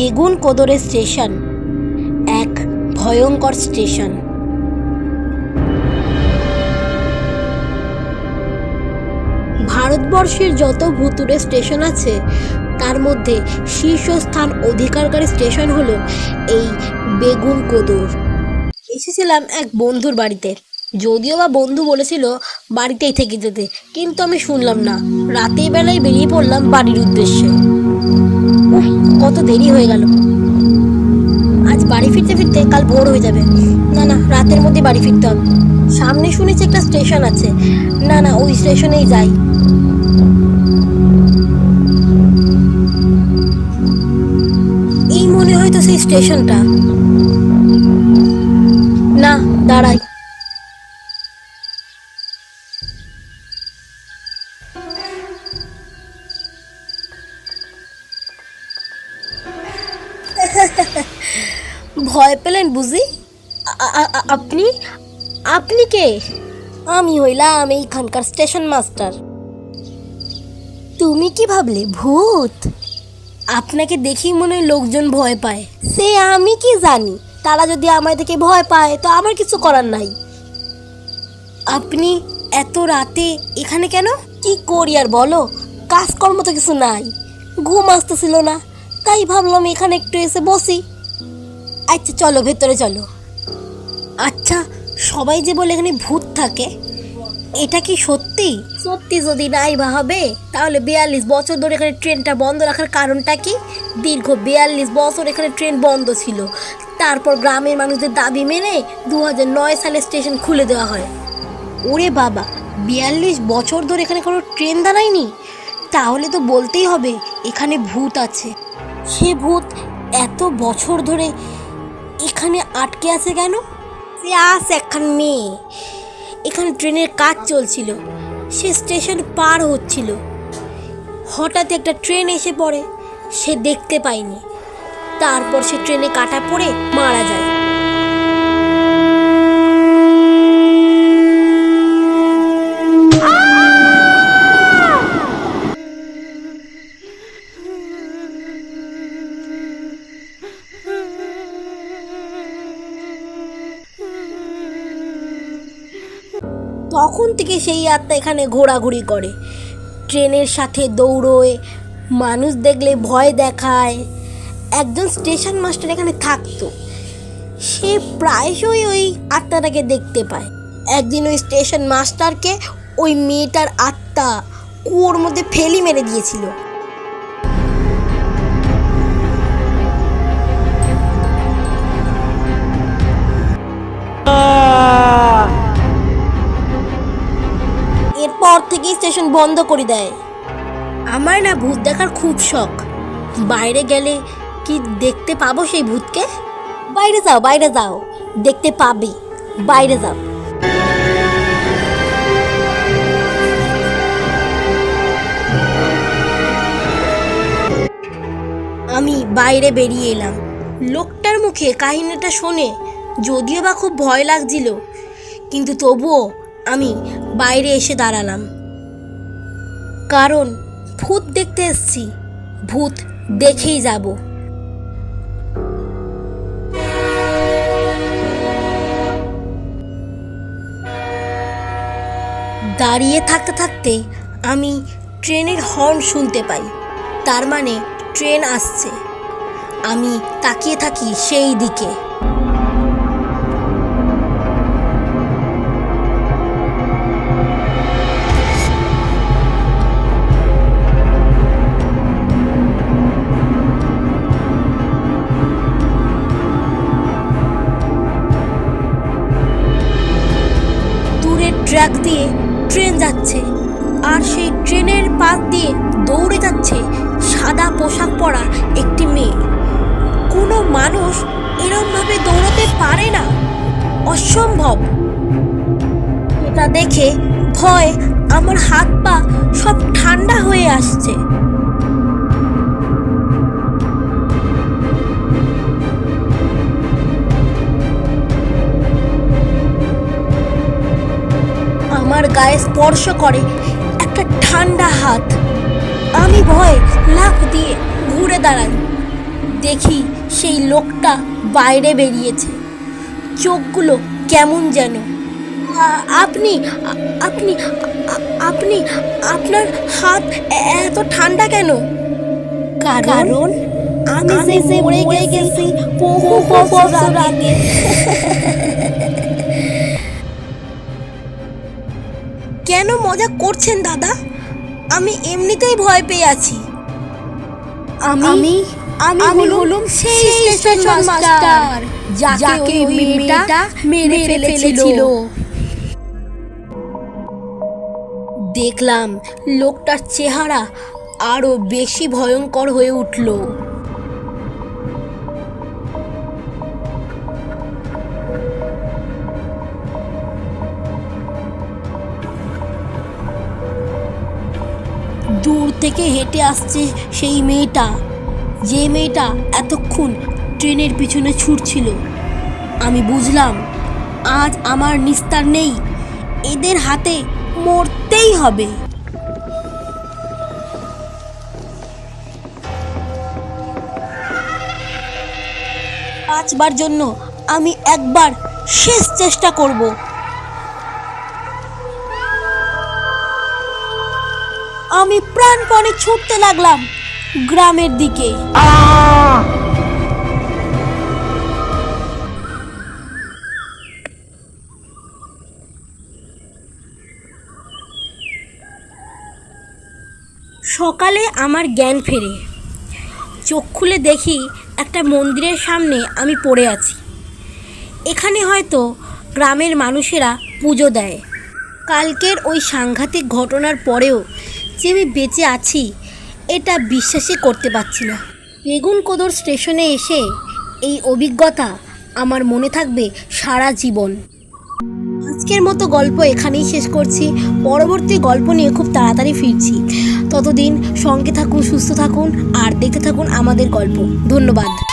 বেগুন কোদরের স্টেশন, এক ভয়ঙ্কর স্টেশন। ভারতবর্ষের যত ভুতুরে স্টেশন আছে, তার মধ্যে শীর্ষস্থান অধিকারকারী স্টেশন হলো এই বেগুন কোদর। এসেছিলাম এক বন্ধুর বাড়িতে। যদিও বা বন্ধু বলেছিল বাড়িতেই থেকে যেতে, কিন্তু আমি শুনলাম না। রাতের বেলায় বেরিয়ে পড়লাম বাড়ির উদ্দেশ্যে। কত দেরি হয়ে গেল। আজ বাড়ি ফিরতে ফিরতে কাল ভোর হয়ে যাবে। না না, রাতের মধ্যে বাড়ি ফিরতে হবে। সামনে শুনেছি একটা স্টেশন আছে। না না, ওই স্টেশনেই যাই। এই মনে হয় তো সেই স্টেশনটা। না, দাঁড়াই। ভয় পেলেন বুঝি? আপনি? আপনি কে? আমি হইলাম এইখানকার স্টেশন মাস্টার। তুমি কি ভাবলে, ভূত? আপনাকে দেখেই মনে হয় লোকজন ভয় পায়। সে আমি কি জানি? তারা যদি আমায় দেখে ভয় পায়, তো আমার কিছু করার নাই। আপনি এত রাতে এখানে কেন? কি করি আর বলো? কাজকর্ম তো কিছু নাই। ঘুম আসতেছিল না। তাই ভাবলাম এখানে একটু এসে বসি। আচ্ছা চলো ভেতরে চলো। আচ্ছা সবাই যে বলে এখানে ভূত থাকে এটা কি সত্যি? সত্যি যদি নাই বা হবে তাহলে বিয়াল্লিশ বছর ধরে এখানে ট্রেনটা বন্ধ রাখার কারণটা কি? দীর্ঘ বিয়াল্লিশ বছর এখানে ট্রেন বন্ধ ছিল। তারপর গ্রামের মানুষদের দাবি মেনে দু নয় সালে স্টেশন খুলে দেওয়া হয়। ওরে বাবা বিয়াল্লিশ বছর ধরে এখানে কোনো ট্রেন দাঁড়ায়নি? তাহলে তো বলতেই হবে এখানে ভূত আছে। সে ভূত এত বছর ধরে এখানে আটকে আছে কেন? সে আস একখান মেয়ে। এখানে ট্রেনের কাজ চলছিল। সে স্টেশন পার হচ্ছিল। হঠাৎ একটা ট্রেন এসে পড়ে। সে দেখতে পায়নি তারপর সে ট্রেনে কাটা পড়ে মারা যায়। তখন থেকে সেই আত্মা এখানে ঘোরাঘুরি করে। ট্রেনের সাথে দৌড়োয়, মানুষ দেখলে ভয় দেখায়। একজন স্টেশন মাস্টার এখানে থাকতো। সে প্রায়শই ওই আত্মাটাকে দেখতে পায়। একদিন ওই স্টেশন মাস্টারকে ওই মেয়েটার আত্মা কুয়োর মধ্যে ফেলি মেরে দিয়েছিল। এরপর থেকেই স্টেশন বন্ধ করে দেয়। আমার না ভূত দেখার খুব শখ। বাইরে গেলে কি দেখতে পাবো সেই ভূতকে? বাইরে যাও বাইরে যাও। দেখতে পাবি। বাইরে যাও। আমি বাইরে বেরিয়ে এলাম। লোকটার মুখে কাহিনীটা শুনে যদিও বা খুব ভয় লাগছিল। কিন্তু তবুও আমি বাইরে এসে দাঁড়ালাম। কারণ ভূত দেখতে এসছি। ভূত দেখেই যাব। দাঁড়িয়ে থাকতে থাকতে আমি ট্রেনের হর্ন শুনতে পাই। তার মানে ট্রেন আসছে। আমি তাকিয়ে থাকি সেই দিকে। ট্র্যাক দিয়ে ট্রেন যাচ্ছে। আর সেই ট্রেনের পাশ দিয়ে দৌড়ে যাচ্ছে সাদা পোশাক পরা একটি মেয়ে। কোনো মানুষ এরমভাবে দৌড়াতে পারে না। অসম্ভব। এটা দেখে ভয়, আমার হাত পা সব ঠান্ডা হয়ে আসছে। গায়ে স্পর্শ করে একটা ঠান্ডা হাত। আমি ভয়ে লাফ দিয়ে ঘুরে দাঁড়াই। দেখি সেই লোকটা বাইরে বেরিয়েছে। চোখগুলো কেমন যেন। আপনি আপনি আপনি আপনার হাত এত ঠান্ডা কেন? কারণ আমি যে মরে গেছি বহু বছর আগে। কেন মজা করছেন দাদা? আমি এমনিতেই ভয় পেয়ে আছি। আমি আমি হলুম সেই স্টেশন মাস্টার যাকে ওই মেয়েটা মেরে ফেলেছিল। দেখলাম লোকটার চেহারা আরও বেশি ভয়ঙ্কর হয়ে উঠল। থেকে হেঁটে আসছে সেই মেয়েটা। যে মেয়েটা এতক্ষণ ট্রেনের পিছনে ছুটছিল। আমি বুঝলাম, আজ আমার নিস্তার নেই। এদের হাতে মরতেই হবে। পাঁচবার জন্য আমি একবার শেষ চেষ্টা করব। আমি প্রাণপণে ছুটতে লাগলাম গ্রামের দিকে। সকালে আমার জ্ঞান ফেরে। চোখ খুলে দেখি একটা মন্দিরের সামনে আমি পড়ে আছি। এখানে হয়তো গ্রামের মানুষেরা পুজো দেয়। কালকের ওই সাংঘাতিক ঘটনার পরেও যে আমি বেঁচে আছি, এটা বিশ্বাসই করতে পারছি না। বেগুন কোদর স্টেশনে এসে এই অভিজ্ঞতা আমার মনে থাকবে সারা জীবন। আজকের মতো গল্প এখানেই শেষ করছি। পরবর্তী গল্প নিয়ে খুব তাড়াতাড়ি ফিরছি। ততদিন সঙ্গে থাকুন, সুস্থ থাকুন, আর দেখতে থাকুন আমাদের গল্প। ধন্যবাদ।